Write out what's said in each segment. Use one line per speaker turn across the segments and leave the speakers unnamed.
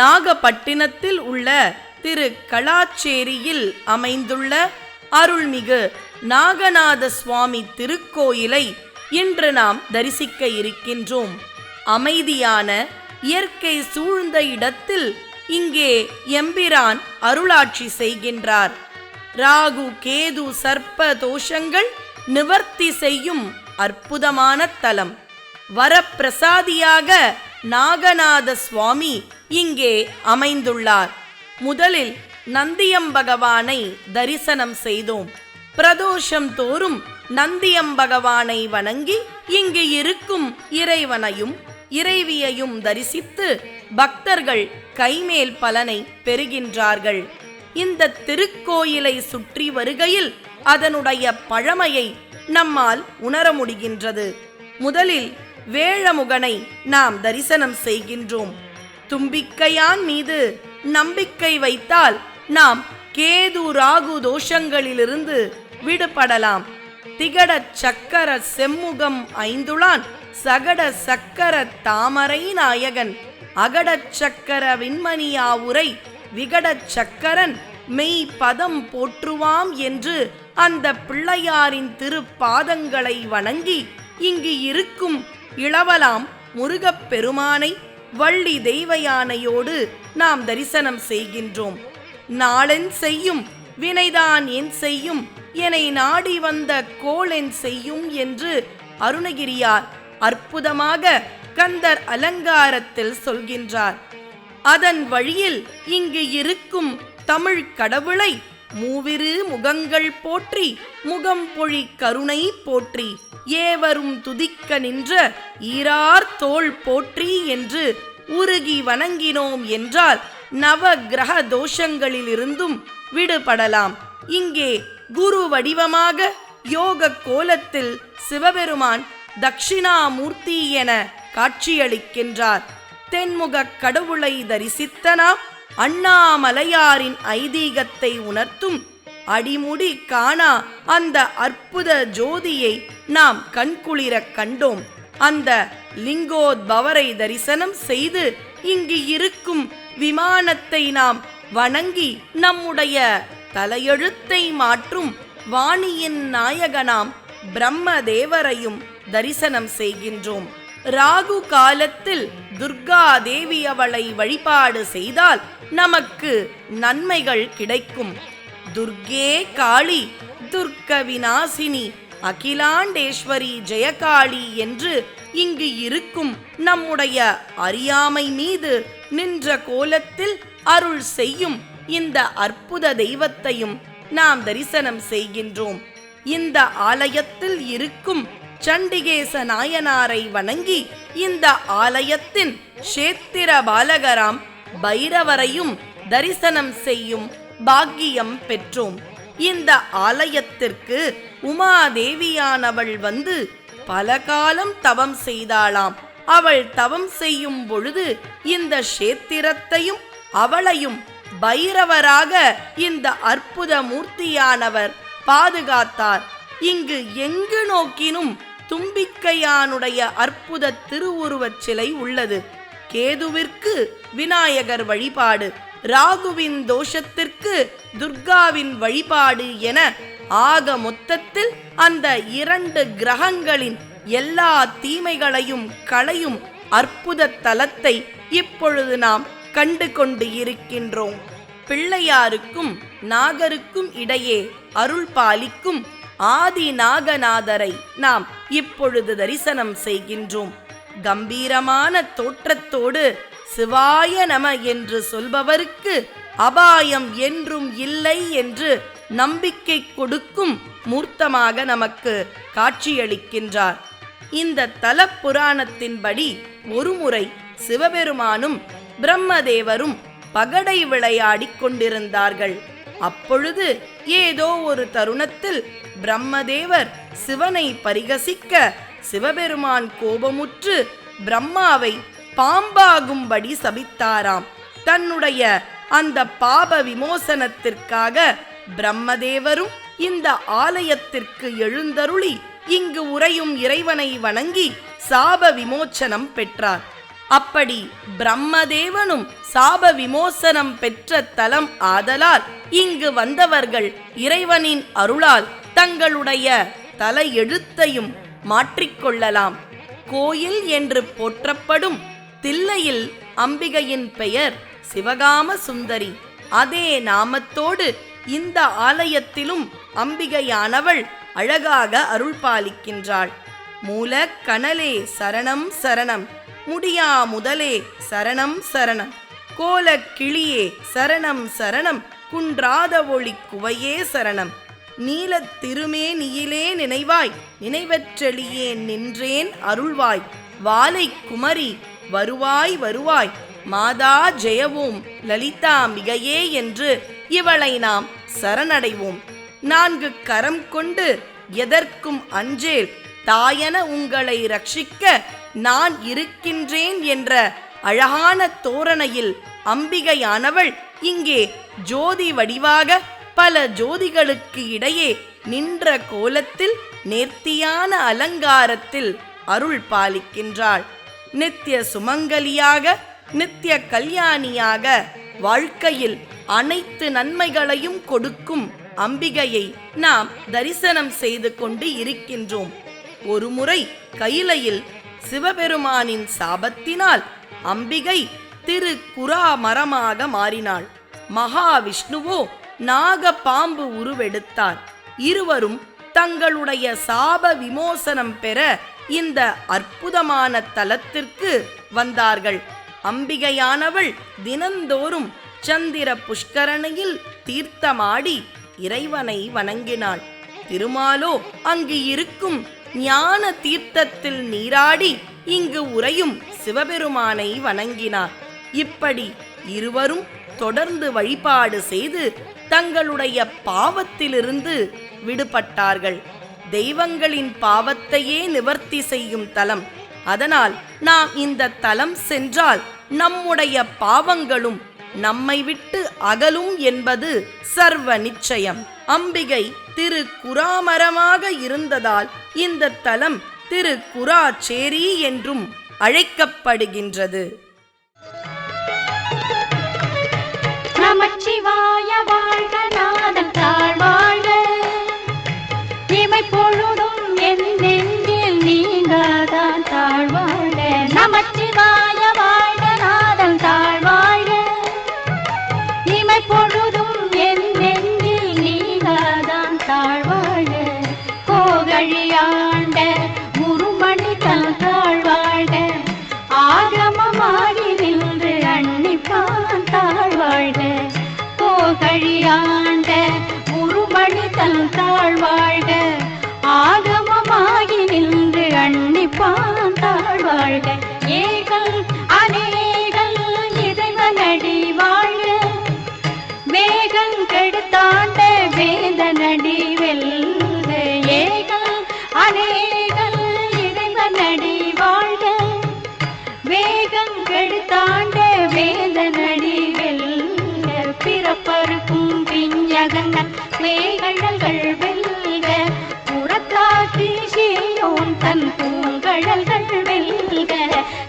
நாகப்பட்டினத்தில் உள்ள திரு கலாச்சேரியில் அமைந்துள்ள அருள்மிகு நாகநாத சுவாமி திருக்கோயிலை இன்று நாம் தரிசிக்க இருக்கின்றோம். அமைதியான இயற்கை சூழ்ந்த இடத்தில் இங்கே எம்பிரான் அருளாட்சி செய்கின்றார். ராகு கேது சர்ப்ப தோஷங்கள் நிவர்த்தி செய்யும் அற்புதமான தலம். வரப்பிரசாதியாக நாகநாத சுவாமி இங்கே அமைந்துள்ளார். முதலில் நந்தியம்பகவானை தரிசனம் செய்தோம். பிரதோஷம் தோறும் நந்தியம்பகவானை வணங்கி இங்கு இருக்கும் இறைவனையும் இறைவியையும் தரிசித்து பக்தர்கள் கைமேல் பலனை பெறுகின்றார்கள். இந்த திருக்கோயிலை சுற்றி வருகையில் அதனுடைய பழமையை நம்மால் உணர முடிகின்றது. முதலில் வேழமுகனை நாம் தரிசனம் செய்கின்றோம். தும்பிக்கையான் மீது நம்பிக்கை வைத்தால் நாம் கேது ராகு தோஷங்களிலிருந்து விடுபடலாம். திகட சக்கர செம்முகம் ஐந்துளான் சகட சக்கர தாமரை நாயகன். அகடச் சக்கர விண்மணியாவுரை விகடச் சக்கரன் மெய் பதம் போற்றுவாம் என்று அந்த பிள்ளையாரின் திருப்பாதங்களை வணங்கி இங்கு இருக்கும் இளவலாம் முருகப் பெருமானை வள்ளி தெய்வயானையோடு நாம் தரிசனம் செய்கின்றோம். நாளென் செய்யும் வினைதான் என் செய்யும் என்னை நாடி வந்த கோளென் செய்யும் என்று அருணகிரியார் அற்புதமாக கந்தர் அலங்காரத்தில் சொல்கின்றார். அதன் வழியில் இங்கு இருக்கும் தமிழ் கடவுளை மூவிரு முகங்கள் போற்றி முகம் பொழி கருணை போற்றி. ஏவரும் துதிக்க நின்ற ஈரார் தோள் போற்றி என்று உருகி வணங்கினோம் என்றால் நவ கிரக தோஷங்களிலிருந்தும் விடுபடலாம். இங்கே குரு வடிவமாக யோக கோலத்தில் சிவபெருமான் தட்சிணாமூர்த்தி என காட்சியளிக்கின்றார். தென்முகக் கடவுளை தரிசித்த நாம் அண்ணாமலையாரின் ஐதீகத்தை உணர்த்தும் அடிமுடி காணா அந்த அற்புத ஜோதியை நாம் கண்குளிரக் கண்டோம். அந்த லிங்கோத்பவரை தரிசனம் செய்து இங்கு இருக்கும் விமானத்தை நாம் வணங்கி நம்முடைய தலையெழுத்தை மாற்றும் வாணியின் நாயகனாம் பிரம்ம தேவரையும் தரிசனம் செய்கின்றோம். ராகு காலத்தில் துர்கா தேவி அவளை வழிபாடு செய்தால் நமக்கு நன்மைகள் கிடைக்கும். துர்கே காளி துர்க்க விநாசினி அகிலாண்டேஸ்வரி ஜெயகாளி என்று இங்கு இருக்கும் நம்முடைய அறியாமை மீது நின்ற கோலத்தில் அருள் செய்யும் இந்த அற்புத தெய்வத்தையும் நாம் தரிசனம் செய்கின்றோம். இந்த ஆலயத்தில் இருக்கும் சண்டிகேச நாயனாரை வணங்கி இந்த ஆலயத்தின் க்ஷேத்திர பாலகராம் பைரவரையும் தரிசனம் செய்யும் பாக்கியம் பெற்றோம். இந்த ஆலயத்திற்கு உமாதேவியானவள் வந்து பல காலம் தவம் செய்தாளாம். அவள் தவம் செய்யும் பொழுது இந்த க்ஷேத்திரத்தையும் அவளையும் பைரவராக இந்த அற்புத மூர்த்தியானவர் பாதுகாத்தார். இங்கு எங்கு நோக்கினும் தும்பிக்கையானுடைய அற்புத திருவுருவச் சிலை உள்ளது. கேதுவிற்கு விநாயகர் வழிபாடு ராகுவின் தோஷத்திற்கு துர்காவின் வழிபாடு என ஆக மொத்தத்தில் அந்த இரண்டு கிரகங்களின் எல்லா தீமைகளையும் களையும் அற்புத தலத்தை இப்பொழுது நாம் கண்டு கொண்டு இருக்கின்றோம். பிள்ளையாருக்கும் நாகருக்கும் இடையே அருள் பாலிக்கும் ஆதி நாகநாதரை நாம் இப்பொழுது தரிசனம் செய்கின்றோம். கம்பீரமான தோற்றத்தோடு சிவாய நம என்று சொல்பவருக்கு அபாயம் என்றும் இல்லை என்று நம்பிக்கை கொடுக்கும் மூர்த்தமாக நமக்கு காட்சியளிக்கின்றார். இந்த தல புராணத்தின்படி ஒருமுறை சிவபெருமானும் பிரம்மதேவரும் பகடை விளையாடிக் கொண்டிருந்தார்கள். அப்பொழுது ஏதோ ஒரு தருணத்தில் பிரம்மதேவர் சிவனை பரிகசிக்க சிவபெருமான் கோபமுற்று பிரம்மாவை பாம்பாகும்படி சபித்தாராம். தன்னுடைய அந்த பாப விமோசனத்திற்காக பிரம்மதேவரும் இந்த ஆலயத்திற்கு எழுந்தருளி இங்கு உறையும் இறைவனை வணங்கி சாப விமோச்சனம் பெற்றார். அப்படி பிரம்மதேவனும் சாப விமோசனம் பெற்ற தலம் ஆதலால் இங்கு வந்தவர்கள் இறைவனின் அருளால் தங்களுடைய தலையெழுத்தையும் மாற்றிக்கொள்ளலாம். கோயில் என்று போற்றப்படும் தில்லையில் அம்பிகையின் பெயர் சிவகாம சுந்தரி அதே நாமத்தோடு இந்த ஆலயத்திலும் அம்பிகையானவள் அழகாக அருள் பாலிக்கின்றாள் மூல கனலே சரணம் சரணம். முடியா முதலே சரணம் சரணம். கோல கிளியே சரணம் சரணம். குன்றாத ஒளி குவையே சரணம். நீலத் திருமேனியிலே நினைவாய். நினைவற்றெளியே நின்றேன் அருள்வாய். வாலை குமரி வருவாய் வருவாய். மாதா ஜெயவோம். லலிதா மிகையே என்று இவளை நாம் சரணடைவோம். நான்கு கரம் கொண்டு எதற்கும் அஞ்சேல். தாயன உங்களை ரட்சிக்க நான் இருக்கின்றேன் என்ற அழகான தோரணையில் அம்பிகையானவள் இங்கே ஜோதி வடிவாக பல ஜோதிகளுக்கு இடையே நின்ற கோலத்தில் நேர்த்தியான அலங்காரத்தில் அருள் பாலிக்கின்றாள். நித்திய சுமங்கலியாக நித்திய கல்யாணியாக வாழ்க்கையில் அனைத்து நன்மைகளையும் கொடுக்கும் அம்பிகையை நாம் தரிசனம் செய்து கொண்டு இருக்கின்றோம். ஒருமுறை கையிலையில் சிவபெருமானின் சாபத்தினால் அம்பிகை திரு குரா மரமாக மாறினாள். மகாவிஷ்ணுவோ நாக பாம்பு உருவெடுத்தார். இருவரும் தங்களுடைய சாப விமோசனம் பெற இந்த அற்புதமான தலத்திற்கு வந்தார்கள். அம்பிகையானவள் தினந்தோறும் சந்திர புஷ்கரணியில் தீர்த்தமாடி இறைவனை வணங்கினாள். திருமாலோ அங்கு இருக்கும் ஞான தீர்த்தத்தில் நீராடி இங்கு உறையும் சிவபெருமானை வணங்கினார். இப்படி இருவரும் தொடர்ந்து வழிபாடு செய்து தங்களுடைய பாவத்திலிருந்து விடுபட்டார்கள். தெய்வங்களின் பாவத்தையே நிவர்த்தி செய்யும் தலம். அதனால் நாம் இந்த தலம் சென்றால் நம்முடைய பாவங்களும் நம்மை விட்டு அகலும் என்பது சர்வ நிச்சயம். அம்பிகை திரு குராமரமாக இருந்ததால் இந்த தலம் திரு குராச்சேரி என்றும் அழைக்கப்படுகின்றது.
நமச்சிவாய வாழ்க நாதன் தாழ் வாழ்க இமை பொழுதும் என் நெஞ்சில் நீங்காதான் தாழ் வாழ்க நமச்சிவாய உருமணி தன் தாழ்வாழ்க ஆகமமாகி நின்று அன்னிப்பான் தாழ்வாழ்க ஏகல்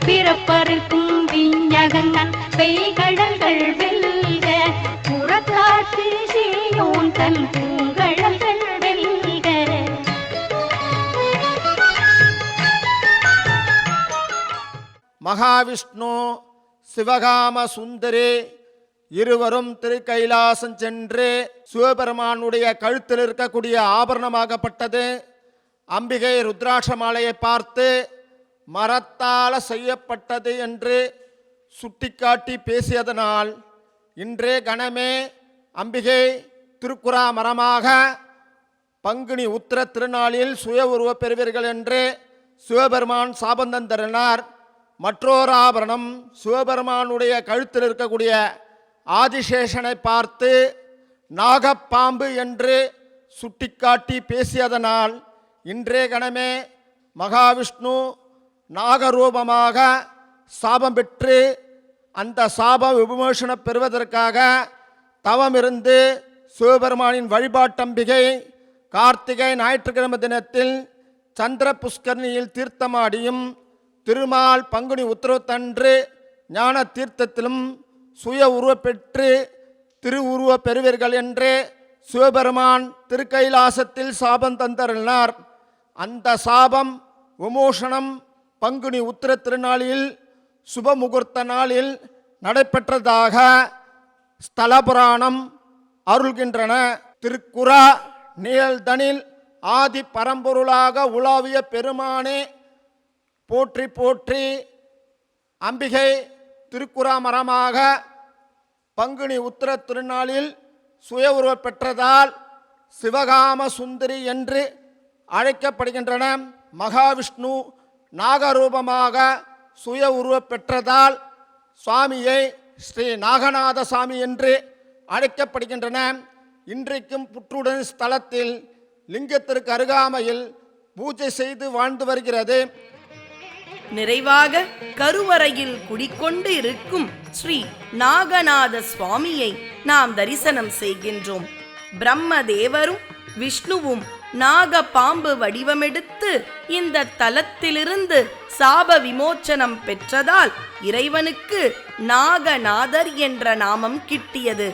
பிறப்பருக்கும் பிஞ்சகங்கள் பெய்கடல்கள் வெல்க புறத்தாக்கு சீயோன் தன் பூங்கடல்கள் வெல்க.
மகாவிஷ்ணு சிவகாம சுந்தரே இருவரும் திருக்கைலாசம் சென்று சிவபெருமானுடைய கழுத்தில் இருக்கக்கூடிய ஆபரணமாகப்பட்டது. அம்பிகை ருத்ராட்ச மாலையை பார்த்து மரத்தால் செய்யப்பட்டது என்று சுட்டிக்காட்டி பேசியதனால் இன்றே கணமே அம்பிகை திருக்குறா மரமாக பங்குனி உத்திர திருநாளில் சுய உருவப் பெறுவீர்கள் என்று சிவபெருமான் சாபந்தம் தருனார் மற்றொரு ஆபரணம் சிவபெருமானுடைய கழுத்தில் இருக்கக்கூடிய ஆதிசேஷனை பார்த்து நாகப்பாம்பு என்று சுட்டிக்காட்டி பேசியதனால் இன்றே கணமே மகாவிஷ்ணு நாகரூபமாக சாபம் பெற்று அந்த சாபம் விமோசனம் பெறுவதற்காக தவமிருந்து சிவபெருமானின் வழிபாட்டம்பிகை கார்த்திகை ஞாயிற்றுக்கிழமை தினத்தில் சந்திர புஷ்கரணியில் தீர்த்தமாடியும் திருமால் பங்குனி உத்தரவுத்தன்று ஞான தீர்த்தத்திலும் சுய உருவப்பெற்று பெற்று திருவுருவப் பெறுவீர்கள் என்று சிவபெருமான் திருக்கைலாசத்தில் சாபம் தந்தருளினார். அந்த சாபம் விமோசனம் பங்குனி உத்திர திருநாளில் சுபமுகூர்த்த நாளில் நடைபெற்றதாக ஸ்தலபுராணம் அருள்கின்றன. திருக்குறா நீழ்தனில் ஆதி பரம்பொருளாக உலாவிய பெருமானே போற்றி போற்றி அம்பிகை திருக்குறா மரமாக பங்குனி உத்திர திருநாளில் சுய உருவ பெற்றதால் சிவகாம சுந்தரி என்று அழைக்கப்படுகின்றன. மகாவிஷ்ணு நாகரூபமாக சுய உருவப் பெற்றதால் சுவாமியை ஸ்ரீ நாகநாத சாமி என்று அழைக்கப்படுகின்றன. இன்றைக்கும் புற்றுடன் ஸ்தலத்தில் லிங்கத்திற்கு அருகாமையில் பூஜை செய்து வாழ்ந்து வருகிறது.
நிறைவாக கருவறையில் குடிக்கொண்டு இருக்கும் ஸ்ரீ நாகநாத சுவாமியை நாம் தரிசனம் செய்கின்றோம். பிரம்ம தேவரும் விஷ்ணுவும் நாக பாம்பு வடிவமெடுத்து இந்த தலத்திலிருந்து சாப விமோச்சனம் பெற்றதால் இறைவனுக்கு நாகநாதர் என்ற நாமம் கிட்டியது.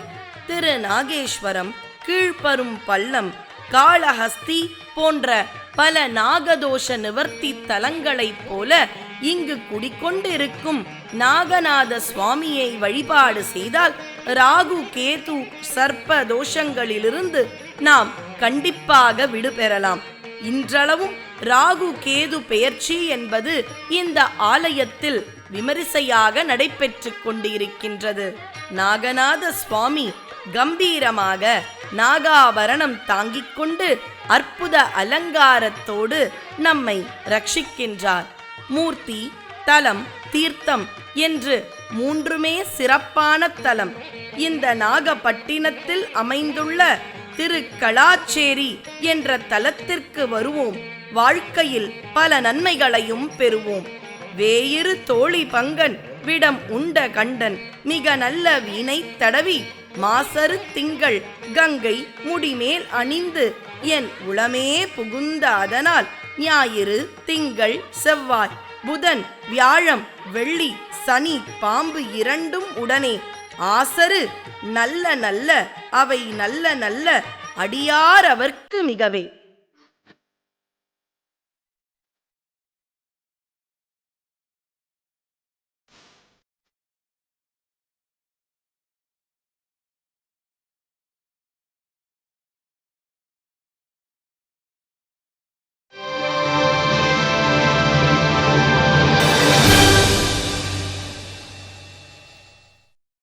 திரு நாகேஸ்வரம் கீழ்ப்பரும் பள்ளம் காளஹஸ்தி போன்ற பல நாகதோஷ நிவர்த்தி தலங்களைப் போல இங்கு குடிக்கொண்டிருக்கும் நாகநாத சுவாமியை வழிபாடு செய்தால் ராகு கேது சர்ப்ப தோஷங்களிலிருந்து நாம் கண்டிப்பாக விடுபெறலாம். இன்றளவும் ராகு கேது பெயர்ச்சி என்பது இந்த ஆலயத்தில் விமரிசையாக நடைபெற்று கொண்டிருக்கின்றது. நாகநாத சுவாமி கம்பீரமாக நாகாபரணம் தாங்கிக் கொண்டு அற்புத அலங்காரத்தோடு நம்மை ரட்சிக்கின்றார். மூர்த்தி தலம் தீர்த்தம் என்று மூன்றுமே சிறப்பான தலம். இந்த நாகப்பட்டினத்தில் அமைந்துள்ள திருக்கலாச்சேரி என்ற தலத்திற்கு வருவோம். வாழ்க்கையில் பல நன்மைகளையும் பெறுவோம். வேயிரு தோழி பங்கன் விடம் உண்ட கண்டன் மிக நல்ல வீணை தடவி மாசரு திங்கள் கங்கை முடிமேல் அணிந்து என் உளமே புகுந்த அதனால் ஞாயிறு திங்கள் செவ்வாய் புதன் வியாழம் வெள்ளி சனி பாம்பு இரண்டும் உடனே ஆசரு நல்ல நல்ல அவை நல்ல நல்ல அடியார் அவர்க்கு மிகவே.